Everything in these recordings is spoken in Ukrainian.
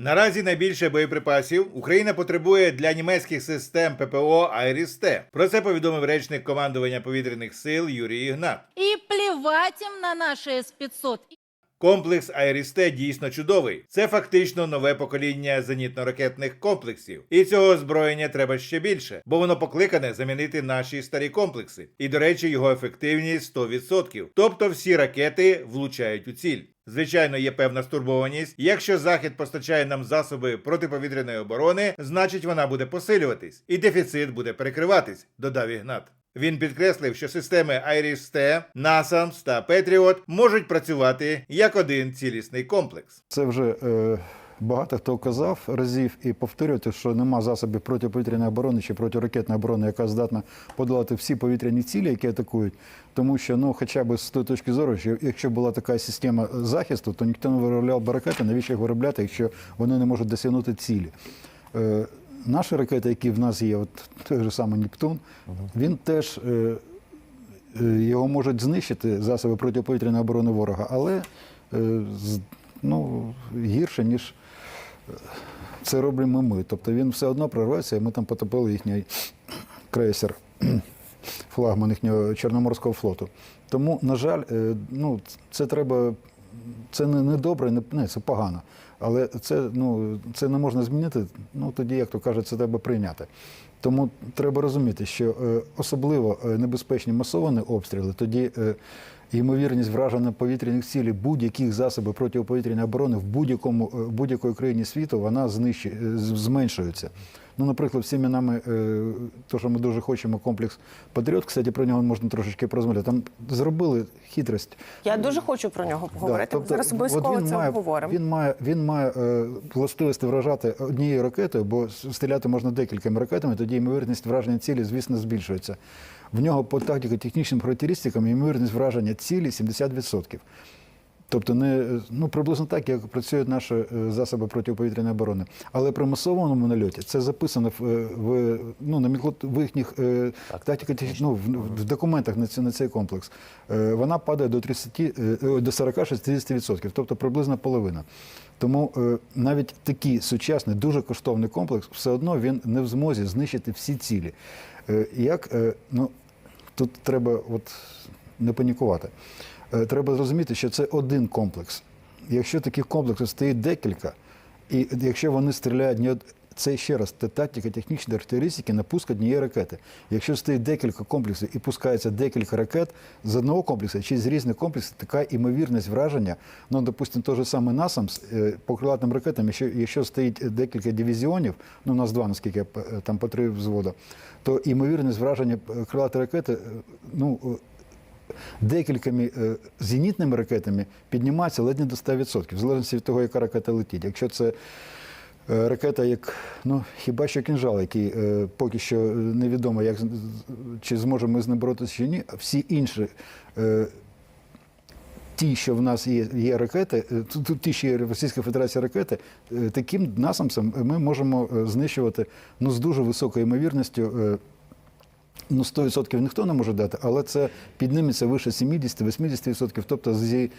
Наразі найбільше боєприпасів Україна потребує для німецьких систем ППО «Айріс-Т». Про це повідомив речник командування повітряних сил Юрій Ігнат. И плевать им на наши С-500. Комплекс «Айріс-Т» дійсно чудовий. Це фактично нове покоління зенітно-ракетних комплексів. І цього озброєння треба ще більше, бо воно покликане замінити наші старі комплекси. І, до речі, його ефективність 100%. Тобто всі ракети влучають у ціль. Звичайно, є певна стурбованість. Якщо Захід постачає нам засоби протиповітряної оборони, значить вона буде посилюватись, і дефіцит буде перекриватись, додав Ігнат. Він підкреслив, що системи IRIS-T, NASAMS та Patriot можуть працювати як один цілісний комплекс. Це вже е, багато хто казав разів і повторювати, що нема засобів протиповітряної оборони чи протиракетної оборони, яка здатна подолати всі повітряні цілі, які атакують. Тому що, ну, хоча б з тої точки зору, що якщо була така система захисту, то ніхто не виробляв би ракети, навіщо їх виробляти, якщо вони не можуть досягнути цілі. Е, Наші ракети, які в нас є, от той же самий Нептун, він теж е, е, його можуть знищити засоби протиповітряної оборони ворога, але е, ну, гірше, ніж це робимо ми. Тобто він все одно прорветься, і ми там потопили їхній крейсер, флагман їхнього Чорноморського флоту. Тому, на жаль, е, ну, це треба. Це не, не добре, не, не це погано. Але це, ну, це не можна змінити. Ну тоді, як то кажуть, це треба прийняти. Тому треба розуміти, що е, особливо е, небезпечні масовані обстріли, тоді е, ймовірність враження повітряних цілей будь-яких засобів протиповітряної оборони в будь-якому будь-якої країні світу вона знищує, зменшується. Ну, наприклад, всіми нами, е, то, що ми дуже хочемо комплекс Патріот, кстати, про нього можна трошечки порозмовляти. Там зробили хитрость. Я дуже хочу про нього поговорити. Да, тобто, Зараз обов'язково це має, обговоримо. Він має, він має е, властивості вражати однією ракетою, бо стріляти можна декількома ракетами, тоді ймовірність враження цілі, звісно, збільшується. В нього по тактико-технічним характеристикам ймовірність враження цілі 70%. Тобто не ну приблизно так, як працюють наші е, засоби протиповітряної оборони. Але при масованому нальоті це записано в, е, в ну на в їхніх е, тактико ну, в, в документах на цей, на цей комплекс. Вона падає до 30, е, е, до 40-60%, тобто приблизно половина. Тому навіть такий сучасний, дуже коштовний комплекс, все одно він не в змозі знищити всі цілі. Як ну тут треба от не панікувати. Е, Треба зрозуміти, що це один комплекс. Якщо таких комплексів стоїть декілька, і якщо вони стріляють не це ще раз це тактика технічні характеристики на пуск однієї ракети. Якщо стоїть декілька комплексів і пускається декілька ракет з одного комплексу чи з різних комплексів, така імовірність враження, ну, допустимо, той же самий НАСАМС е, по крилатим ракетам, якщо, якщо стоїть декілька дивізіонів, ну у нас два, наскільки е, там по три взвода, то імовірність враження крилатої ракети, ну. Декількома е, зенітними ракетами піднімається ледь не до 100%, в залежності від того, яка ракета летить. Якщо це е, ракета, як ну хіба що кінжал, який е, поки що невідомо, як чи зможемо ми з ним боротися чи ні, всі інші. Ті, що в нас є, є ракети, ті, що є Російська Федерація ракети, таким насамсом ми можемо знищувати ну, з дуже високою ймовірністю. Ну, 100% ніхто не може дати, але це підніметься вище 70-80%. Тобто, зі,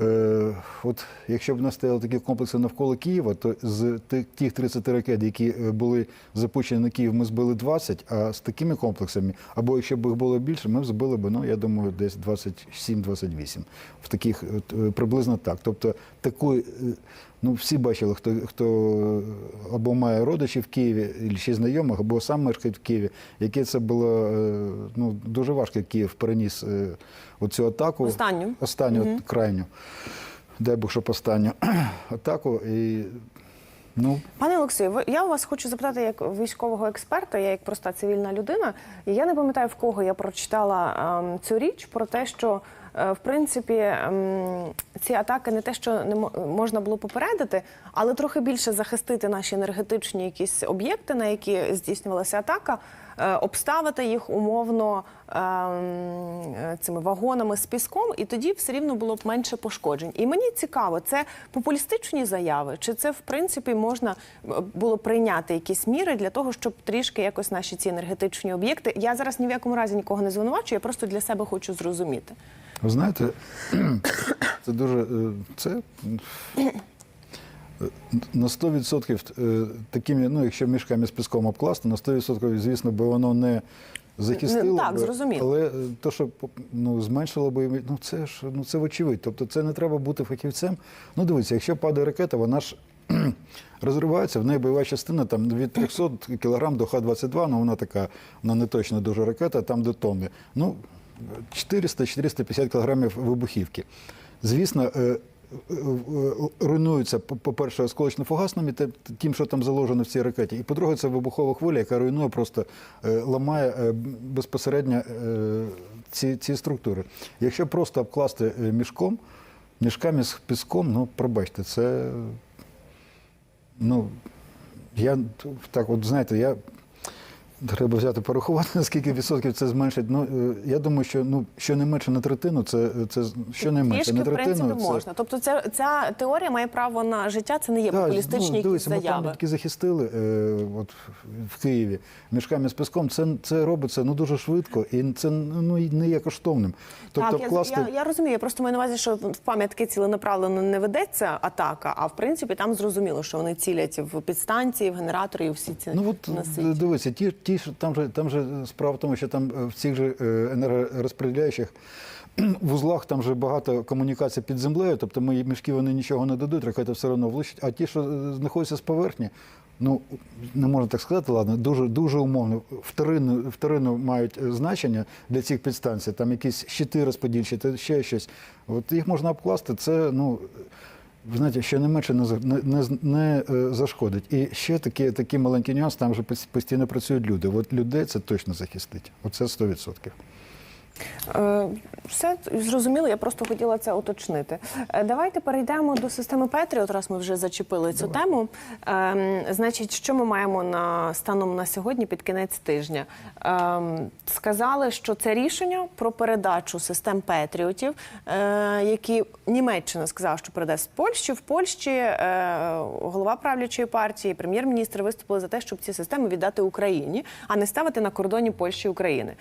е, от, якщо б у нас стояли такі комплекси навколо Києва, то з тих, тих 30 ракет, які е, були запущені на Київ, ми збили 20, а з такими комплексами, або якщо б їх було більше, ми б збили б, ну, я думаю, десь 27-28. В таких, е, приблизно так. Тобто, такої, е, ну, всі бачили, хто, хто або має родичів в Києві, ще знайомих, або сам мешкає в Києві, яке це було е, ну, дуже важко, Київ переніс е, оцю атаку. Останню. Останню, от, крайню. Дай Бог, щоб останню атаку. І, ну, Пане Олексію, я у вас хочу запитати як військового експерта, я як проста цивільна людина. І я не пам'ятаю в кого я прочитала ем, цю річ про те, що в принципі ем, ці атаки не те, що не мо- можна було попередити, але трохи більше захистити наші енергетичні якісь об'єкти, на які здійснювалася атака. е, Обставити їх умовно ем, е, цими вагонами з піском, і тоді все рівно було б менше пошкоджень. І мені цікаво, це популістичні заяви, чи це в принципі можна е, було прийняти якісь міри для того, щоб трішки якось наші ці енергетичні об'єкти. Я зараз ні в якому разі нікого не звинувачую, я просто для себе хочу зрозуміти. Ви знаєте, це дуже. е, Це На 100% е, такими, ну, якщо мішками з піском обкласти, на 100%, звісно, би воно не захистило. Так, би, зрозуміло. Але е, то, що ну, зменшило би, ну це ж ну, це вочевидь. Тобто це не треба бути фахівцем. Ну, дивіться, якщо падає ракета, вона ж розривається, в неї бойова частина там від 300 кг до Х-22, ну вона така, вона не точно дуже ракета, там до тонни. Ну, 400-450 кг вибухівки. Звісно, е, е, е, руйнується, по- по-перше, осколочно-фугасними, тим, що там заложено в цій ракеті. І по-друге, це вибухова хвиля, яка руйнує, просто ламає безпосередньо ці, ці структури. Якщо просто обкласти мішком, мішками з піском, ну, пробачте, це. Ну, я так, от знаєте, я треба взяти порахувати, наскільки відсотків це зменшить. Ну, е, я думаю, що ну, щонайменше на третину, це, це щонайменше на в принципі, третину. це- можна. Тобто, ця, ця теорія має право на життя, це не є Так, популістичні ну, дивіться, ми заяви. пам'ятки захистили е, от, в Києві мішками з піском. Це, це робиться ну, дуже швидко і це ну, не є коштовним. Тобто так, я, вкласти... я, я розумію. Я просто маю на увазі, що в пам'ятки ціленаправленно не ведеться атака, а в принципі там зрозуміло, що вони цілять в підстанції, в генератори і всі ці Ну от дивіться, ті, ті що там же там же справа в тому, що там е, в цих же е, енергорозподіляючих вузлах там же багато комунікацій під землею, тобто мої мішки вони нічого не дадуть, ракета все одно влучить. А ті, що е, знаходяться з поверхні, ну не можна так сказати, ладно, дуже дуже умовно. Вторинну, вторинну мають значення для цих підстанцій. Там якісь щити розподільчі, ще щось. От їх можна обкласти. Це ну. Ви знаєте, що не менше не, не, не, е, зашкодить. І ще такий, такі маленький нюанс, там вже постійно працюють люди. От людей це точно захистить. Оце 100%. Е, Все зрозуміло, я просто хотіла це уточнити. Е, Давайте перейдемо до системи Петріот, раз ми вже зачепили цю тему. Ем, Значить, що ми маємо на станом на сьогодні під кінець тижня? Ем, Сказали, що це рішення про передачу систем Петріотів, е, які Німеччина сказала, що передасть Польщі. В Польщі голова правлячої партії, прем'єр-міністр виступили за те, щоб ці системи віддати Україні, а не ставити на кордоні Польщі і України.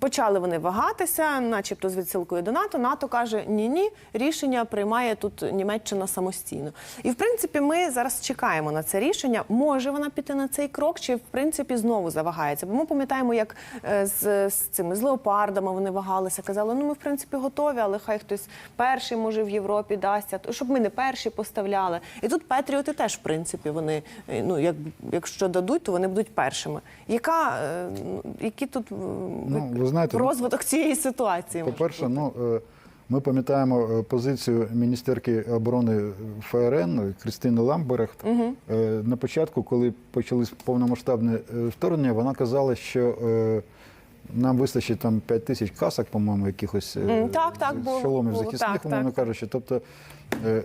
Почали вони вагатися, начебто з відсилкою до НАТО. НАТО каже: ні, ні, рішення приймає тут Німеччина самостійно. І в принципі, ми зараз чекаємо на це рішення. Може вона піти на цей крок, чи в принципі знову завагається? Бо ми пам'ятаємо, як е, з, з цими з леопардами вони вагалися, казали, ну ми в принципі готові, але хай хтось перший може в Європі дасться, щоб ми не перші поставляли. І тут Петріоти теж, в принципі, вони е, ну як якщо дадуть, то вони будуть першими. Яка е, ну, які тут Ну, знаєте, ну, розвиток цієї ситуації? По-перше, ну, е, ми пам'ятаємо е, позицію міністерки оборони ФРН Кристини Ламберехт. Е, На початку, коли почалось повномасштабне е, вторгнення, вона казала, що е, нам вистачить там 5 тисяч касок, по-моєму, якихось е, так, так, шоломів було, захисних, умовно кажучи. Тобто, е,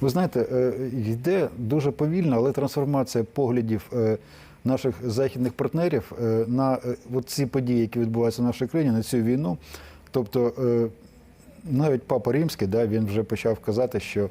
ви знаєте, е, йде дуже повільно, але трансформація поглядів е, наших західних партнерів е, на е, ці події, які відбуваються в нашій країні, на цю війну. Тобто, е, навіть Папа Римський, да, він вже почав казати, що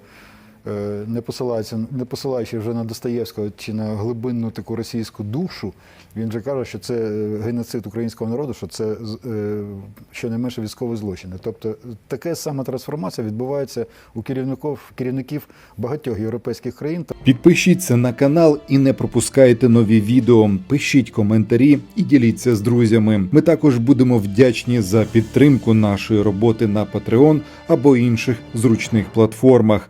не посилається, не посилаючи вже на Достоєвського чи на глибинну таку російську душу, він вже каже, що це е, геноцид українського народу, що це е, щонайменше військові злочини. Тобто така сама трансформація відбувається у керівників, керівників багатьох європейських країн. Підпишіться на канал і не пропускайте нові відео. Пишіть коментарі і діліться з друзями. Ми також будемо вдячні за підтримку нашої роботи на Patreon або інших зручних платформах.